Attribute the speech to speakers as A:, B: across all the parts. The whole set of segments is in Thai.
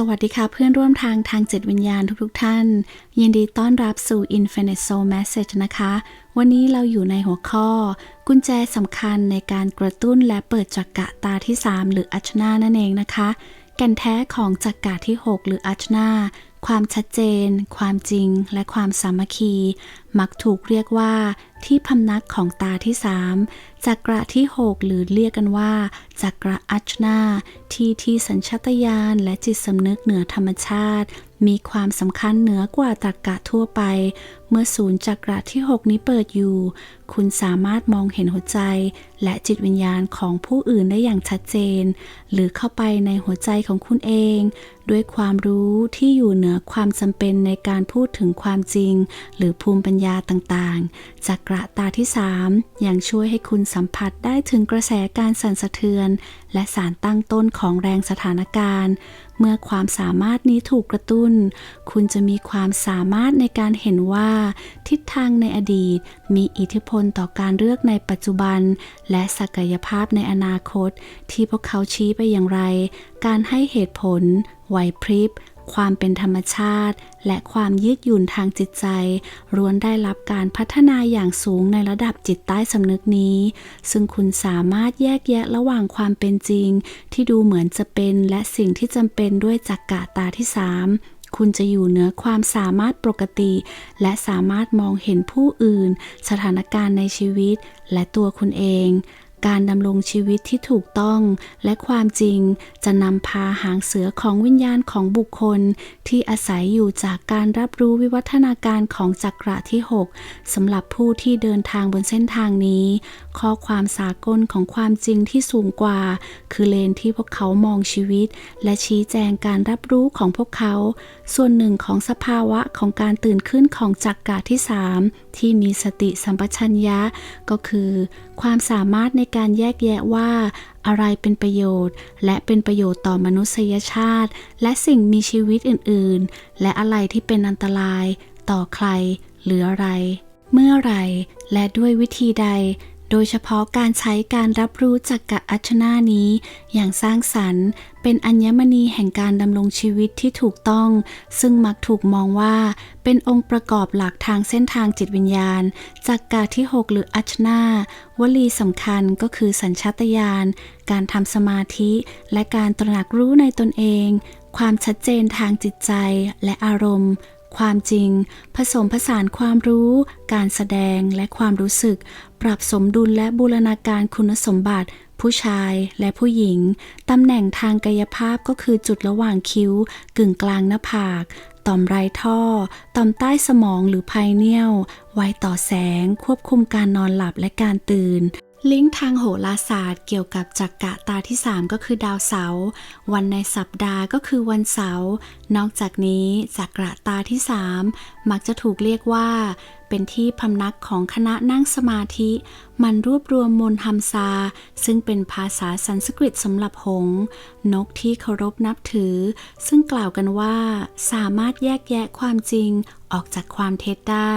A: สวัสดีค่ะเพื่อนร่วมทางทางจิตวิญญาณทุกๆทท่าน ยินดีต้อนรับสู่ Infinite Soul Message นะคะ วันนี้เราอยู่ในหัวข้อ กุญแจสำคัญในการกระตุ้นและเปิดจักกะตาที่ 3 หรืออัชนานั่นเองนะคะ แก่นแท้ของจักกะที่ 6 หรืออัชนา ความชัดเจน ความจริง และความสามัคคี มักถูกเรียกว่า ที่พำนักของตาที่สามจักระที่6หรือเรียกกันว่าจักระอัชนาที่ที่สัญชาตญาณและจิตสำนึกเหนือธรรมชาติ มีความสำคัญเหนือกว่าตรรกะทั่วไป เมื่อศูนย์จักระที่ 6 นี้เปิดอยู่ คุณสามารถมองเห็นหัวใจ และจิตวิญญาณของผู้อื่นได้อย่างชัดเจน หรือเข้าไปในหัวใจของคุณเอง ด้วยความรู้ที่อยู่เหนือความจำเป็นในการพูดถึงความจริง หรือภูมิปัญญาต่างๆ จักระตาที่ 3 ยังช่วยให้คุณสัมผัสได้ถึงกระแสการสั่นสะเทือน และสารตั้งต้นของแรงสถานการณ์ เมื่อความสามารถนี้ถูกกระตุ้น คุณจะมีความสามารถในการเห็นว่า ทิศทางในอดีต มีอิทธิพลต่อการเลือกในปัจจุบัน และศักยภาพในอนาคต ที่พวกเขาชี้ไปอย่างไร การให้เหตุผล ไหวพริบ ความเป็นธรรมชาติ และความยืดหยุ่นทางจิตใจล้วนได้รับการพัฒนาอย่างสูงในระดับจิตใต้สำนึกนี้ ซึ่งคุณสามารถแยกแยะระหว่างความเป็นจริง ที่ดูเหมือนจะเป็นและสิ่งที่จำเป็นด้วยจักกะตาที่สามคุณจะอยู่เหนือความสามารถปกติ และสามารถมองเห็นผู้อื่น สถานการณ์ในชีวิต และตัวคุณเอง การดำรงชีวิตที่ถูกต้อง และความจริงจะนำพาหางเสือของวิญญาณของบุคคล ที่อาศัยอยู่จากการรับรู้วิวัฒนาการของจักระที่ 6สำหรับผู้ที่เดินทางบนเส้นทางนี้ ข้อความสากลของความจริงที่สูงกว่า คือเลนที่พวกเขามองชีวิต และชี้แจงการรับรู้ของพวกเขา ส่วนหนึ่งของสภาวะของการตื่นขึ้นของจักระที่ 3 ที่มีสติสัมปชัญญะ ก็คือ ความสามารถในการแยกแยะว่า อะไรเป็นประโยชน์ และเป็นประโยชน์ต่อมนุษยชาติ และสิ่งมีชีวิตอื่น ๆ และอะไรที่เป็นอันตราย ต่อใคร หรืออะไร เมื่อไรและด้วยวิธีใด โดยเฉพาะการใช้การรับรู้จากกะอัชนานี้ อย่างสร้างสรรค์ เป็นอัญมณีแห่งการดำรงชีวิตที่ถูกต้อง ซึ่งมักถูกมองว่า เป็นองค์ประกอบหลักทางเส้นทางจิตวิญญาณจากกาที่ 6 หรืออัชนาวลีสำคัญก็คือสัญชาตญาณการทำสมาธิและการตระหนักรู้ในตนเอง ความชัดเจนทางจิตใจและอารมณ์ความจริง ผสมผสานความรู้ การแสดงและความรู้สึก ปรับสมดุลและบูรณาการคุณสมบัติ ผู้ชายและผู้หญิง ตำแหน่งทางกายภาพก็คือจุดระหว่างคิ้ว กึ่งกลางหน้าผาก ต่อมไรท่อ ต่อมใต้สมองหรือไพเนียลไวต่อแสง ควบคุมการนอนหลับและการตื่น ลิงก์ทางโหราศาสตร์เกี่ยวกับจักกะตาที่ 3 ก็คือดาวเสาร์วันในสัปดาห์ก็คือวันเสาร์นอกจากนี้จักระตาที่ 3 มักจะถูกเรียกว่า เป็นที่พำนักของคณะนั่งสมาธิ มันรวบรวมมนต์ฮัมซา ซึ่งเป็นภาษาสันสกฤตสำหรับหง นกที่เคารพนับถือ ซึ่งกล่าวกันว่า สามารถแยกแยะความจริงออกจากความเท็จได้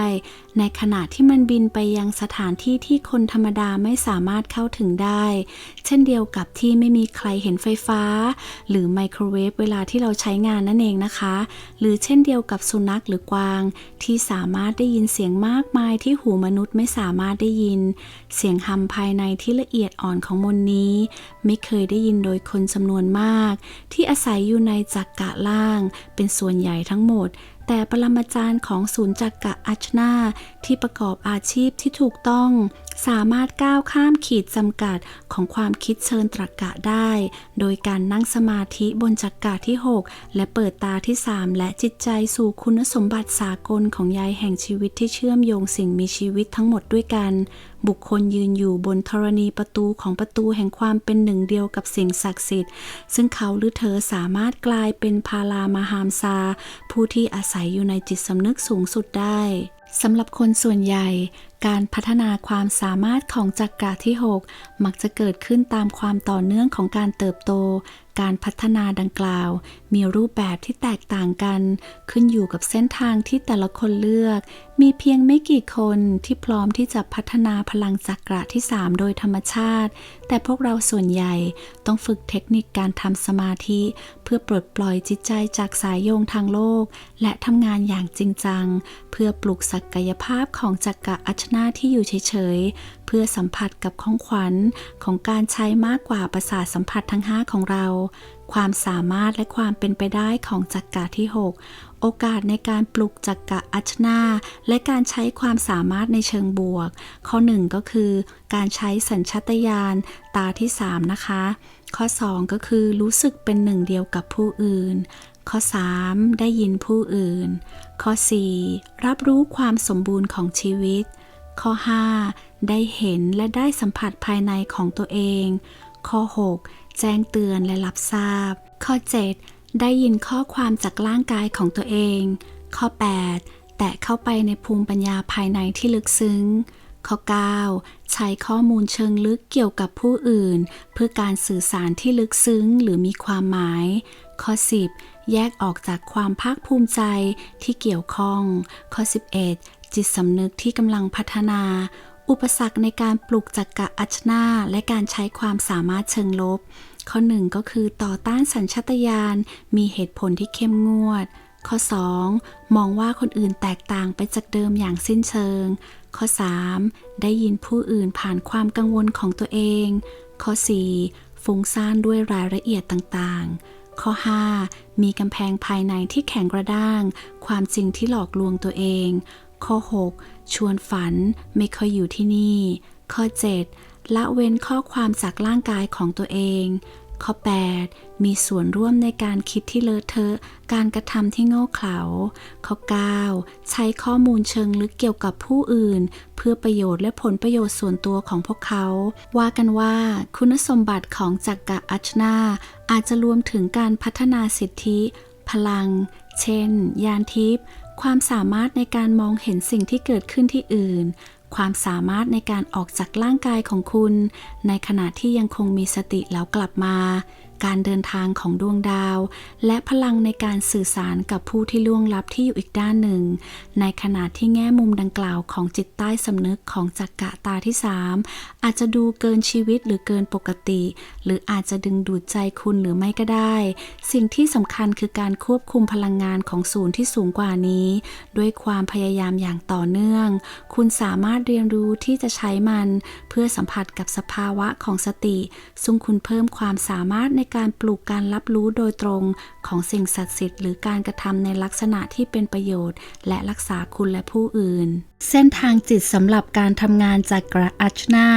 A: ในขณะที่มันบินไปยังสถานที่ที่คนธรรมดาไม่สามารถเข้าถึงได้ เช่นเดียวกับที่ไม่มีใครเห็นไฟฟ้า หรือไมโครเวฟเวลาที่เราใช้งานนั่นเองนะคะ หรือเช่นเดียวกับสุนัขหรือกวาง ที่สามารถได้ยินเสียงมากมายที่หูมนุษย์ไม่สามารถได้ยิน เสียงฮัมภายในที่ละเอียดอ่อนของมนนี้ ไม่เคยได้ยินโดยคนจำนวนมาก ที่อาศัยอยู่ในจักกะล่าง เป็นส่วนใหญ่ทั้งหมด แต่ปรมาจารย์ของศูนย์จักกะอัชนาที่ประกอบอาชีพที่ถูกต้อง สามารถก้าวข้ามขีดจำกัดของความคิดเชิญตรรกะได้ โดยการนั่งสมาธิบนจักกะที่ 6 และเปิดตาที่ 3 และจิตใจสู่คุณสมบัติสากลของยายแห่งชีวิตที่เชื่อมโยงสิ่งมีชีวิตทั้งหมดด้วยกัน บุคคลยืนอยู่บนธรณีประตูของประตูแห่งความเป็นหนึ่งเดียวกับสิ่งศักดิ์สิทธิ์ ซึ่งเขาหรือเธอสามารถกลายเป็นพาลามาฮามซา ผู้ที่อาศัยอยู่ในจิตสำนึกสูงสุดได้ สำหรับคนส่วนใหญ่ การพัฒนาความสามารถของจักระที่ 6 มักจะเกิดขึ้นตามความต่อเนื่องของการเติบโต การพัฒนาดังกล่าว มีรูปแบบที่แตกต่างกัน ขึ้นอยู่กับเส้นทางที่แต่ละคนเลือก มีเพียงไม่กี่คนที่พร้อมที่จะพัฒนาพลังจักระที่ 3 โดยธรรมชาติ แต่พวกเราส่วนใหญ่ต้องฝึกเทคนิคการทำสมาธิ เพื่อปลดปล่อยจิตใจจากสายโยงทางโลก และทำงานอย่างจริงจัง เพื่อปลุกศักยภาพของจักระอัชนาที่อยู่เฉยๆเพื่อสัมผัสกับของขวัญของการใช้มากกว่าประสาทสัมผัสทั้ง 5 ของเราความสามารถและความเป็นไปได้ของจักระที่ 6 โอกาสในการปลุกจักระอัชนา และการใช้ความสามารถในเชิงบวก ข้อ 1 ก็คือ การใช้สัญชาตญาณตาที่ 3 นะคะ ข้อ 2 ก็คือรู้สึกเป็นหนึ่งเดียวกับผู้อื่น ข้อ 3 ได้ยินผู้อื่น ข้อ 4 รับรู้ความสมบูรณ์ของชีวิต ข้อ 5 ได้เห็นและได้สัมผัสภายในของตัวเอง ข้อ 6 แจ้งเตือนและรับทราบ ข้อ 7 ได้ยินข้อความจากร่างกายของตัวเอง ข้อ 8 แตะเข้าไปในภูมิปัญญาภายในที่ลึกซึ้ง ข้อ 9 ใช้ข้อมูลเชิงลึกเกี่ยวกับผู้อื่น เพื่อการสื่อสารที่ลึกซึ้งหรือมีความหมาย ข้อ 10 แยกออกจากความภาคภูมิใจที่เกี่ยวข้อง ข้อ 11 จิตสำนึกที่กำลังพัฒนาอุปสรรคในการปลุกจักกะอัชนาและการใช้ความสามารถเชิงลบ ข้อ 1 ก็คือต่อต้านสัญชาตญาณมีเหตุผลที่เข้มงวด ข้อ 2 มองว่าคนอื่นแตกต่างไปจากเดิมอย่างสิ้นเชิง ข้อ 3 ได้ยินผู้อื่นผ่านความกังวลของตัวเอง ข้อ 4 ฟุ้งซ่านด้วยรายละเอียดต่างๆ ข้อ 5 มีกำแพงภายในที่แข็งกระด้าง ความจริงที่หลอกลวงตัวเอง ข้อ 6 ชวนฝันไม่ค่อยอยู่ที่นี่ ข้อ 7 ละเว้นข้อความจากร่างกายของตัวเอง ข้อ 8 มีส่วนร่วมในการคิดที่เลอะเทอะ การกระทำที่โง่เขลา ข้อ 9 ใช้ข้อมูลเชิงลึกเกี่ยวกับผู้อื่น เพื่อประโยชน์และผลประโยชน์ส่วนตัวของพวกเขา ว่ากันว่าคุณสมบัติของจักกะอัชนา อาจจะรวมถึงการพัฒนาสิทธิ พลัง เช่น ยานทิพย์ความสามารถในการมองเห็นสิ่งที่เกิดขึ้นที่อื่น ความสามารถในการออกจากร่างกายของคุณ ในขณะที่ยังคงมีสติแล้วกลับมา การเดินทางของดวงดาว และพลังในการสื่อสารกับผู้ที่ล่วงลับที่อยู่อีกด้านหนึ่ง ในขณะที่แง่มุมดังกล่าวของจิตใต้สำนึกของจักกะตาที่ 3 อาจจะดูเกินชีวิตหรือเกินปกติ หรืออาจจะดึงดูดใจคุณหรือไม่ก็ได้ สิ่งที่สำคัญคือการควบคุมพลังงานของศูนย์ที่สูงกว่านี้ ด้วยความพยายามอย่างต่อเนื่อง คุณสามารถเรียนรู้ที่จะใช้มัน เพื่อสัมผัสกับสภาวะของสติ ซึ่งคุณเพิ่มความสามารถในการปลูกการรับรู้โดยตรงของสิ่งศักดิ์สิทธิ์หรือการกระทำในลักษณะที่เป็นประโยชน์ และรักษาคุณและผู้อื่น เส้นทางจิตสำหรับการทำงานจากกระอัชนา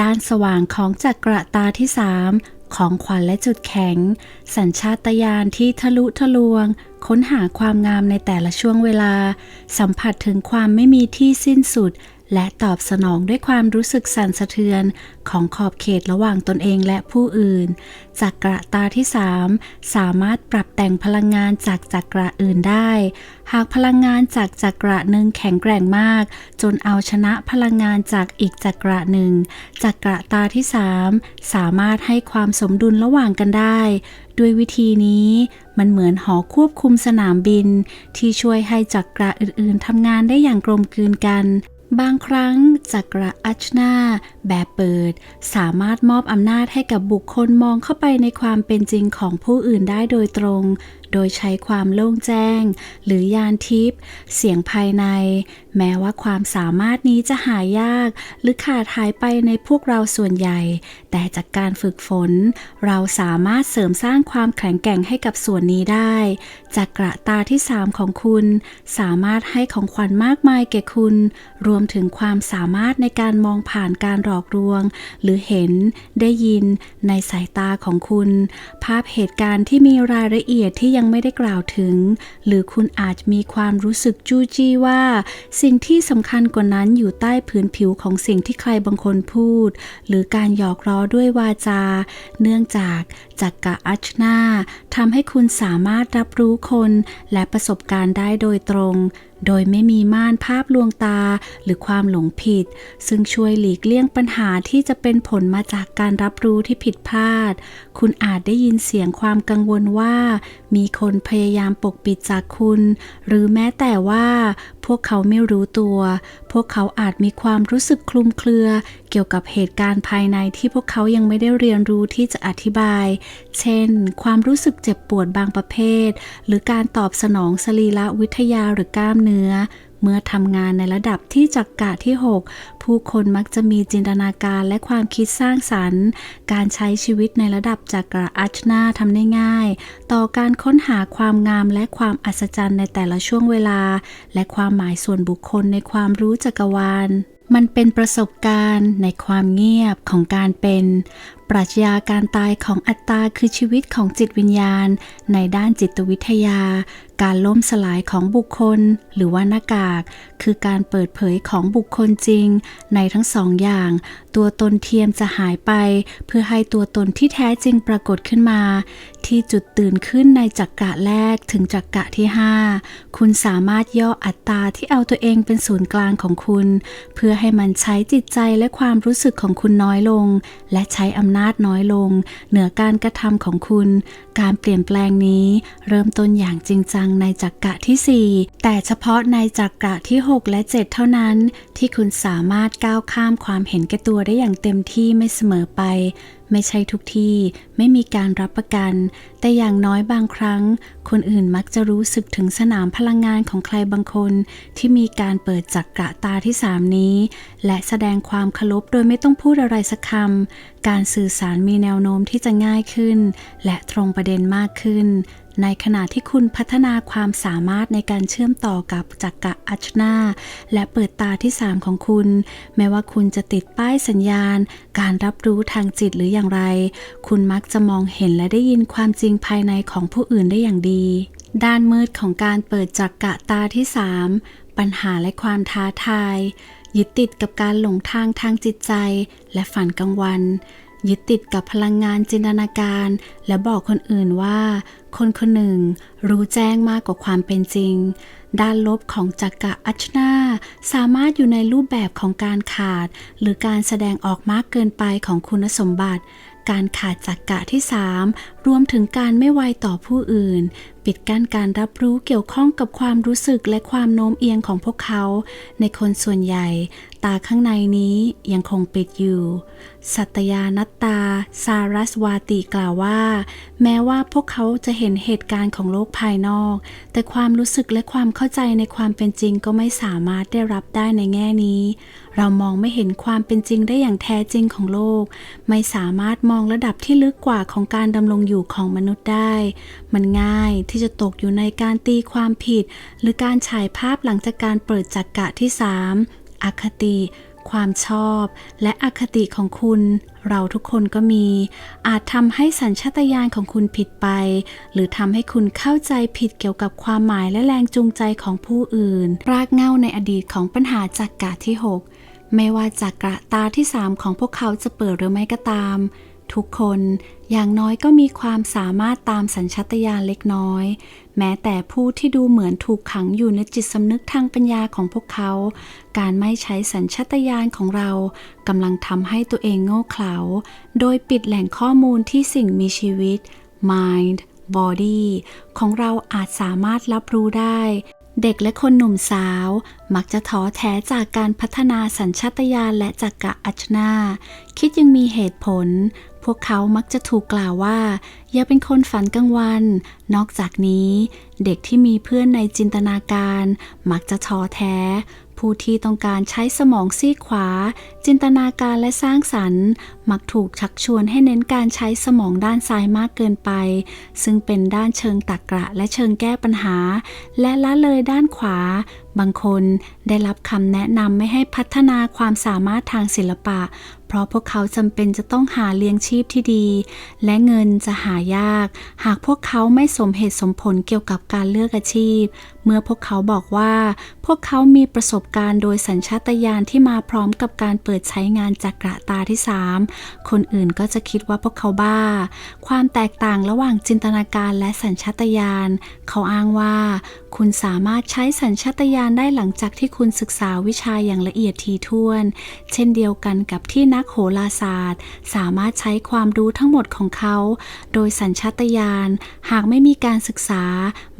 A: ด้านสว่างของจักระตาที่3ของขวัญและจุดแข็ง สัญชาตญาณที่ทะลุทะลวง ค้นหาความงามในแต่ละช่วงเวลา สัมผัสถึงความไม่มีที่สิ้นสุด และตอบสนองด้วยความรู้สึกสั่นสะเทือนของขอบเขตระหว่างตนเองและผู้อื่น จักระตาที่ 3 สามารถปรับแต่งพลังงานจากจักระอื่นได้ หากพลังงานจากจักระหนึ่งแข็งแกร่งมาก จนเอาชนะพลังงานจากอีกจักระหนึ่งจักระตาที่ 3 สามารถให้ความสมดุลระหว่างกันได้ ด้วยวิธีนี้มันเหมือนหอควบคุมสนามบิน ที่ช่วยให้จักระอื่นๆทำงานได้อย่างกลมกลืนกัน บางครั้งจักระอัชนาแบบเปิด สามารถมอบอำนาจให้กับบุคคลมองเข้าไปในความเป็นจริงของผู้อื่นได้โดยตรง โดยใช้ความโล่งแจ้ง หรือยานทิพย์เสียงภายใน แม้ว่าความสามารถนี้จะหายาก หรือขาดหายไปในพวกเราส่วนใหญ่ แต่จากการฝึกฝน เราสามารถเสริมสร้างความแข็งแกร่งให้กับส่วนนี้ได้ จากกระตาที่ 3 ของคุณ สามารถให้ของขวัญมากมายแก่คุณ รวมถึงความสามารถในการมองผ่านการหลอกลวง หรือเห็นได้ยินในสายตาของคุณ ภาพเหตุการณ์ที่มีรายละเอียดที่ยังไม่ได้กล่าวถึง หรือคุณอาจมีความรู้สึกจู้จี้ว่า สิ่งที่สำคัญกว่านั้นอยู่ใต้ผืนผิวของสิ่งที่ใครบางคนพูด หรือการหยอกล้อด้วยวาจา เนื่องจาก จักกะอัชนาทำให้คุณสามารถรับรู้คนและประสบการณ์ได้โดยตรง โดยไม่มีม่านภาพลวงตาหรือความหลงผิด ซึ่งช่วยหลีกเลี่ยงปัญหาที่จะเป็นผลมาจากการรับรู้ที่ผิดพลาด คุณอาจได้ยินเสียงความกังวลว่า มีคนพยายามปกปิดจากคุณ หรือแม้แต่ว่าพวกเขาไม่รู้ตัว พวกเขาอาจมีความรู้สึกคลุมเครือ เกี่ยวกับเหตุการณ์ภายในที่พวกเขายังไม่ได้เรียนรู้ที่จะอธิบายเช่น ความรู้สึกเจ็บปวดบางประเภท หรือการตอบสนองสรีระวิทยาหรือกล้ามเนื้อ เมื่อทำงานในระดับที่จักกะที่ 6 ผู้คนมักจะมีจินตนาการและความคิดสร้างสรรค์ การใช้ชีวิตในระดับจักระอัชนาทำได้ง่าย ต่อการค้นหาความงามและความอัศจรรย์ในแต่ละช่วงเวลา และความหมายส่วนบุคคลในความรู้จักรวาลมันเป็นประสบการณ์ในความเงียบของการเป็น ปรัชญาการตายของอัตตาคือชีวิตของจิตวิญญาณ ในด้านจิตวิทยา การล่มสลายของบุคคล หรือว่าหน้ากาก คือการเปิดเผยของบุคคลจริง ในทั้งสองอย่าง ตัวตนเทียมจะหายไป เพื่อให้ตัวตนที่แท้จริงปรากฏขึ้นมา ที่จุดตื่นขึ้นในจักกะแรกถึงจักกะที่ 5 คุณสามารถย่ออัตตาที่เอาตัวเองเป็นศูนย์กลางของคุณ เพื่อให้มันใช้จิตใจและความรู้สึกของคุณน้อยลง และใช้อำนาจน้อยลง เหนือการกระทำของคุณ การเปลี่ยนแปลงนี้เริ่มต้นอย่างจริงจังในจักกะที่ 4 แต่เฉพาะในจักกะที่ 6 และ 7 เท่านั้น ที่คุณสามารถก้าวข้ามความเห็นแก่ตัวได้อย่างเต็มที่ไม่เสมอไป ไม่ใช่ทุกที่ไม่มีการรับประกัน แต่อย่างน้อยบางครั้ง คนอื่นมักจะรู้สึกถึงสนามพลังงานของใครบางคน ที่มีการเปิดจักกะตาที่สามนี้ และแสดงความเคารพโดยไม่ต้องพูดอะไรสักคำการสื่อสารมีแนวโน้มที่จะง่ายขึ้น และตรงประเด็นมากขึ้น ในขณะที่คุณพัฒนาความสามารถในการเชื่อมต่อกับจักกะอัชนาและเปิดตาที่ 3 ของคุณ แม้ว่าคุณจะติดป้ายสัญญาณ การรับรู้ทางจิตหรืออย่างไร คุณมักจะมองเห็นและได้ยินความจริงภายในของผู้อื่นได้อย่างดี ด้านมืดของการเปิดจักกะตาที่ 3 ปัญหาและความท้าทายยึดติดกับการหลงทางทางจิตใจ และฝันกลางวัน ยึดติดกับพลังงานจินตนาการ และบอกคนอื่นว่า คนคนหนึ่งรู้แจ้งมากกว่าความเป็นจริง ด้านลบของจักกะอัชนาสามารถอยู่ในรูปแบบของการขาด หรือการแสดงออกมากเกินไปของคุณสมบัติ การขาดจักกะที่ 3 รวมถึงการไม่ไวต่อผู้อื่น ปิดกั้นการรับรู้เกี่ยวข้องกับความรู้สึกและความโน้มเอียงของพวกเขา ในคนส่วนใหญ่ ตาข้างในนี้ยังคงปิดอยู่ สัตยานัตตา ซารัสวาติกล่าวว่า แม้ว่าพวกเขาจะเห็นเหตุการณ์ของโลกภายนอก แต่ความรู้สึกและความเข้าใจในความเป็นจริงก็ไม่สามารถได้รับได้ในแง่นี้ เรามองไม่เห็นความเป็นจริงได้อย่างแท้จริงของโลก ไม่สามารถมองระดับที่ลึกกว่าของการดำรงอยู่ของมนุษย์ได้ มันง่ายที่จะตกอยู่ในการตีความผิด หรือการฉายภาพหลังจากการเปิดจักกะที่ 3 อคติ ความชอบ และอคติของคุณ เราทุกคนก็มี อาจทำให้สัญชาตญาณของคุณผิดไป หรือทำให้คุณเข้าใจผิดเกี่ยวกับความหมายและแรงจูงใจของผู้อื่น รากเหง้าในอดีตของปัญหาจักกะที่ 6 ไม่ว่าจักระตาที่ 3 ของพวกเขาจะเปิดหรือไม่ก็ตาม ทุกคนอย่างน้อยก็มีความสามารถตามสัญชาตญาณเล็กน้อย แม้แต่ผู้ที่ดูเหมือนถูกขังอยู่ในจิตสำนึกทางปัญญาของพวกเขา การไม่ใช้สัญชาตญาณของเรากำลังทำให้ตัวเองโง่เขลา โดยปิดแหล่งข้อมูลที่สิ่งมีชีวิต mind body ของเราอาจสามารถรับรู้ได้เด็กและคนหนุ่มสาว มักจะท้อแท้จากการพัฒนาสัญชาตญาณและจักกะอัชนา คิดยังมีเหตุผล พวกเขามักจะถูกกล่าวว่า อย่าเป็นคนฝันกลางวัน นอกจากนี้ เด็กที่มีเพื่อนในจินตนาการ มักจะท้อแท้ ผู้ที่ต้องการใช้สมองซีกขวา จินตนาการและสร้างสรรค์ มักถูกชักชวนให้เน้นการใช้สมองด้านซ้ายมากเกินไป ซึ่งเป็นด้านเชิงตรรกะและเชิงแก้ปัญหา และละเลยด้านขวา บางคนได้รับคำแนะนำไม่ให้พัฒนาความสามารถทางศิลปะ เพราะพวกเขาจำเป็นจะต้องหาเลี้ยงชีพที่ดี และเงินจะหายาก หากพวกเขาไม่สมเหตุสมผลเกี่ยวกับการเลือกอาชีพเมื่อพวกเขาบอกว่า พวกเขามีประสบการณ์โดยสัญชาตญาณที่มาพร้อมกับการเปิดใช้งานจากระตาที่ 3 คนอื่นก็จะคิดว่าพวกเขาบ้า ความแตกต่างระหว่างจินตนาการและสัญชาตญาณ เขาอ้างว่า คุณสามารถใช้สัญชาตญาณได้หลังจากที่คุณศึกษาวิชาอย่างละเอียดถี่ถ้วน เช่นเดียวกันกับที่นักโหราศาสตร์ สามารถใช้ความรู้ทั้งหมดของเขา โดยสัญชาตญาณ หากไม่มีการศึกษา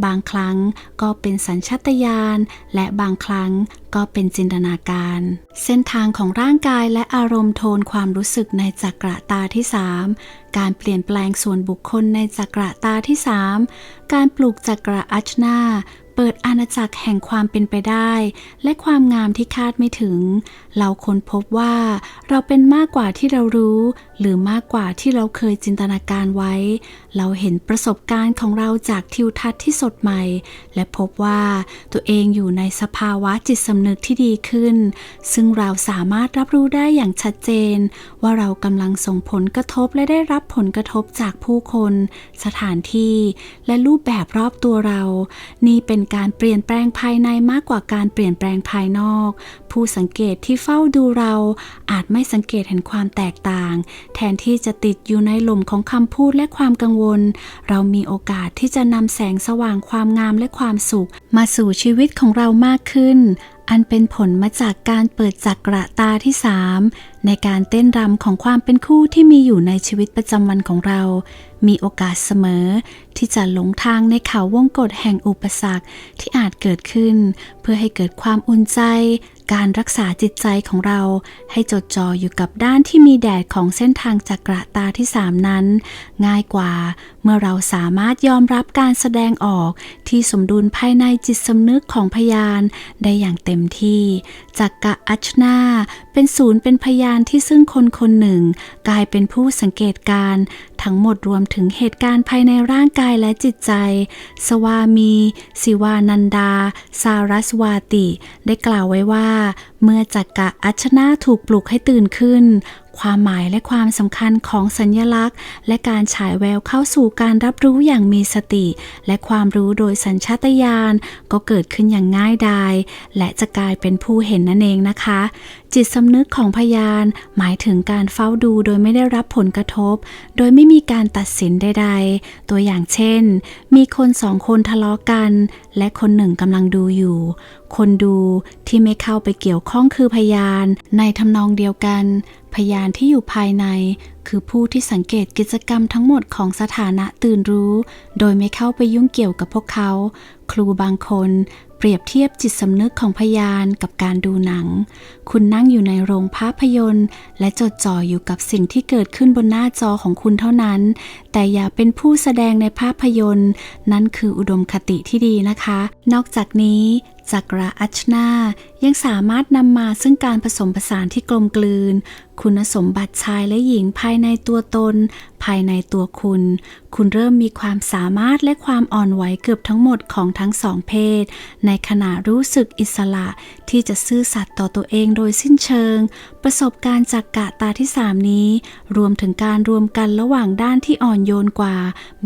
A: บางครั้งก็เป็นสัญชาตญาณและบางครั้งก็เป็นจินตนาการ เส้นทางของร่างกายและอารมณ์โทนความรู้สึกในจักระตาที่ 3 การเปลี่ยนแปลงส่วนบุคคลในจักระตาที่ 3 การปลูกจักระอัชนาเปิดอาณาจักรแห่งความเป็นไปได้ และความงามที่คาดไม่ถึง เราค้นพบว่า เราเป็นมากกว่าที่เรารู้ หรือมากกว่าที่เราเคยจินตนาการไว้ เราเห็นประสบการณ์ของเราจากทิวทัศน์ที่สดใหม่ และพบว่าตัวเองอยู่ในสภาวะจิตสำนึกที่ดีขึ้น ซึ่งเราสามารถรับรู้ได้อย่างชัดเจน ว่าเรากำลังส่งผลกระทบและได้รับผลกระทบจากผู้คน สถานที่ และรูปแบบรอบตัวเรา นี่เป็นการเปลี่ยนแปลงภายในมากกว่าการเปลี่ยนแปลงภายนอก ผู้สังเกตที่เฝ้าดูเราอาจไม่สังเกตเห็นความแตกต่างแทนที่จะติดอยู่ในหล่มของคำพูดและความกังวล เรามีโอกาสที่จะนำแสงสว่างความงามและความสุข มาสู่ชีวิตของเรามากขึ้น อันเป็นผลมาจากการเปิดจักระตาที่3 ในการเต้นรำของความเป็นคู่ที่มีอยู่ในชีวิตประจำวันของเรา มีโอกาสเสมอ ที่จะหลงทางในเขาวงกฏแห่งอุปสรรคที่อาจเกิดขึ้น เพื่อให้เกิดความอุ่นใจ การรักษาจิตใจของเรา ให้จดจ่ออยู่กับด้านที่มีแดดของเส้นทางจักระตาที่3นั้น ง่ายกว่า เมื่อเราสามารถยอมรับการแสดงออกที่สมดุลภายในจิตสำนึกของพยาน ได้อย่างเต็มที่จักกะอัชนาเป็นศูนย์เป็นพยานที่ซึ่งคนคนหนึ่ง กลายเป็นผู้สังเกตการณ์ทั้งหมดรวมถึงเหตุการณ์ภายในร่างกายและจิตใจ สวามี สิวานันดา สารัสวาติ ได้กล่าวไว้ว่า เมื่อจักกะอัชนาถูกปลุกให้ตื่นขึ้น ความหมายและความสำคัญของสัญญลักษณ์ และการฉายแววเข้าสู่การรับรู้อย่างมีสติ และความรู้โดยสัญชาตญาณก็เกิดขึ้นอย่างง่ายดายและจะกลายเป็นผู้เห็นนั่นเองนะคะ จิตสำนึกของพยาน หมายถึงการเฝ้าดูโดยไม่ได้รับผลกระทบ โดยไม่มีการตัดสินใด ๆ ตัวอย่างเช่น มีคนสองคนทะเลาะกัน และคนหนึ่งกำลังดูอยู่ คนดูที่ไม่เข้าไปเกี่ยวข้องคือพยานในทำนองเดียวกัน พยานที่อยู่ภายใน คือผู้ที่สังเกตกิจกรรมทั้งหมดของสถานะตื่นรู้ โดยไม่เข้าไปยุ่งเกี่ยวกับพวกเขา ครูบางคนเปรียบเทียบจิตสำนึกของพยานกับการดูหนัง คุณนั่งอยู่ในโรงภาพยนตร์ และจดจ่ออยู่กับสิ่งที่เกิดขึ้นบนหน้าจอของคุณเท่านั้น แต่อย่าเป็นผู้แสดงในภาพยนตร์ นั่นคืออุดมคติที่ดีนะคะ นอกจากนี้จักระอัชนายังสามารถนำมาซึ่งการผสมผสานที่กลมกลืน คุณสมบัติชายและหญิงภายในตัวตน ภายในตัวคุณ คุณเริ่มมีความสามารถและความอ่อนไหวเกือบทั้งหมดของทั้งสองเพศ ในขณะรู้สึกอิสระที่จะซื่อสัตย์ต่อตัวเองโดยสิ้นเชิง ประสบการณ์จากกะตาที่3นี้ รวมถึงการรวมกันระหว่างด้านที่อ่อนโยนกว่า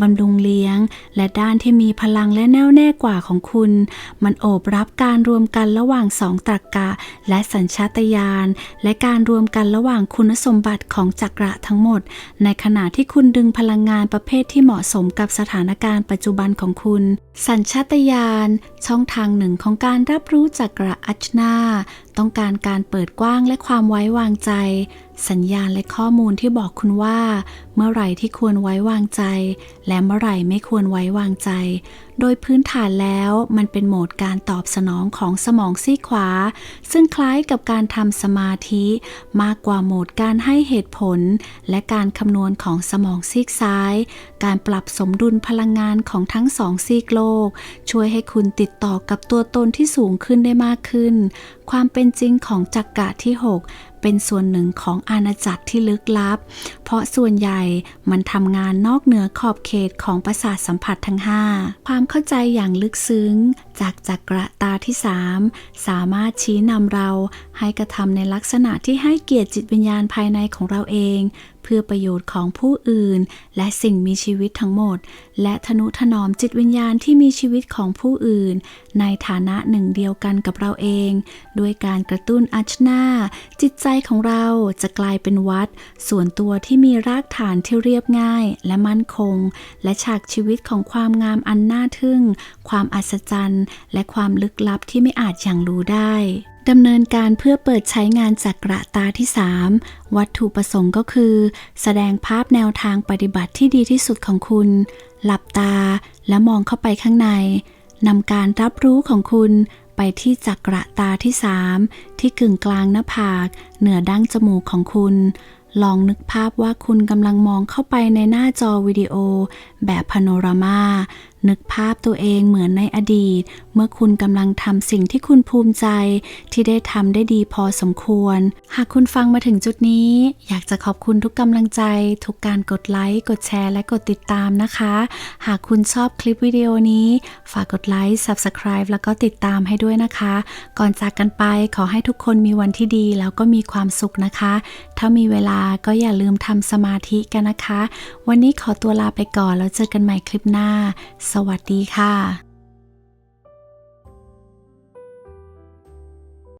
A: บำรุงเลี้ยง และด้านที่มีพลังและแน่วแน่กว่าของคุณ มันโอบรับการรวมกันระหว่างสองตรรกะ และสัญชาตญาณและการรวมกันระหว่างคุณสมบัติของจักระทั้งหมด ในขณะที่คุณดึงพลังงานประเภทที่เหมาะสมกับสถานการณ์ปัจจุบันของคุณ สัญชาตญาณช่องทางหนึ่งของการรับรู้จักระอัชนา ต้องการการเปิดกว้างและความไว้วางใจ สัญญาณและข้อมูลที่บอกคุณว่า เมื่อไหร่ที่ควรไว้วางใจ และเมื่อไหร่ไม่ควรไว้วางใจ โดยพื้นฐานแล้วมันเป็นโหมดการตอบสนองของสมองซีขวา ซึ่งคล้ายกับการทำสมาธิ มากกว่าโหมดการให้เหตุผล และการคำนวณของสมองซีกซ้าย การปรับสมดุลพลังงานของทั้งสองซีกโลก ช่วยให้คุณติดต่อกับตัวตนที่สูงขึ้นได้มากขึ้น ความเป็นจริงของจักกะที่ 6เป็นส่วนหนึ่งของอาณาจักรที่ลึกลับ เพราะส่วนใหญ่มันทำงานนอกเหนือขอบเขตของประสาทสัมผัสทั้ง 5 ความเข้าใจอย่างลึกซึ้ง จากจักระตาที่3สามารถชี้นำเราให้กระทำในลักษณะที่ให้เกียรติจิตวิญญาณภายในของเราเอง เพื่อประโยชน์ของผู้อื่น และสิ่งมีชีวิตทั้งหมด และทนุถนอมจิตวิญญาณที่มีชีวิตของผู้อื่น ในฐานะหนึ่งเดียวกันกับเราเอง ด้วยการกระตุ้นอัชนาจิตใจของเราจะกลายเป็นวัด ส่วนตัวที่มีรากฐานที่เรียบง่ายและมั่นคง และฉากชีวิตของความงามอันน่าทึ่ง ความอัศจรรย์ และความลึกลับที่ไม่อาจอย่างรู้ได้ดำเนินการเพื่อเปิดใช้งานจักระตาที่ 3 วัตถุประสงค์ก็คือ แสดงภาพแนวทางปฏิบัติที่ดีที่สุดของคุณ หลับตาและมองเข้าไปข้างในนำการรับรู้ของคุณไปที่จักระตาที่ 3 ที่กึ่งกลางหน้าผาก เหนือดั้งจมูกของคุณ ลองนึกภาพว่าคุณกำลังมองเข้าไปในหน้าจอวิดีโอ แบบพาโนรามา นึกภาพตัวเองเหมือนในอดีต เมื่อคุณกำลังทำสิ่งที่คุณภูมิใจ ที่ได้ทำได้ดีพอสมควร หากคุณฟังมาถึงจุดนี้ อยากจะขอบคุณทุกกำลังใจ ทุกการกดไลค์ กดแชร์ และกดติดตามนะคะ หากคุณชอบคลิปวิดีโอนี้ ฝากกดไลค์ Subscribe แล้วก็ติดตามให้ด้วยนะคะ ก่อนจากกันไปขอให้ทุกคนมีวันที่ดี แล้วก็มีความสุขนะคะ ถ้ามีเวลาก็อย่าลืมทำสมาธิกันนะคะ วันนี้ขอตัวลาไปก่อนแล้วเจอกันใหม่คลิปหน้าสวัสดีค่ะ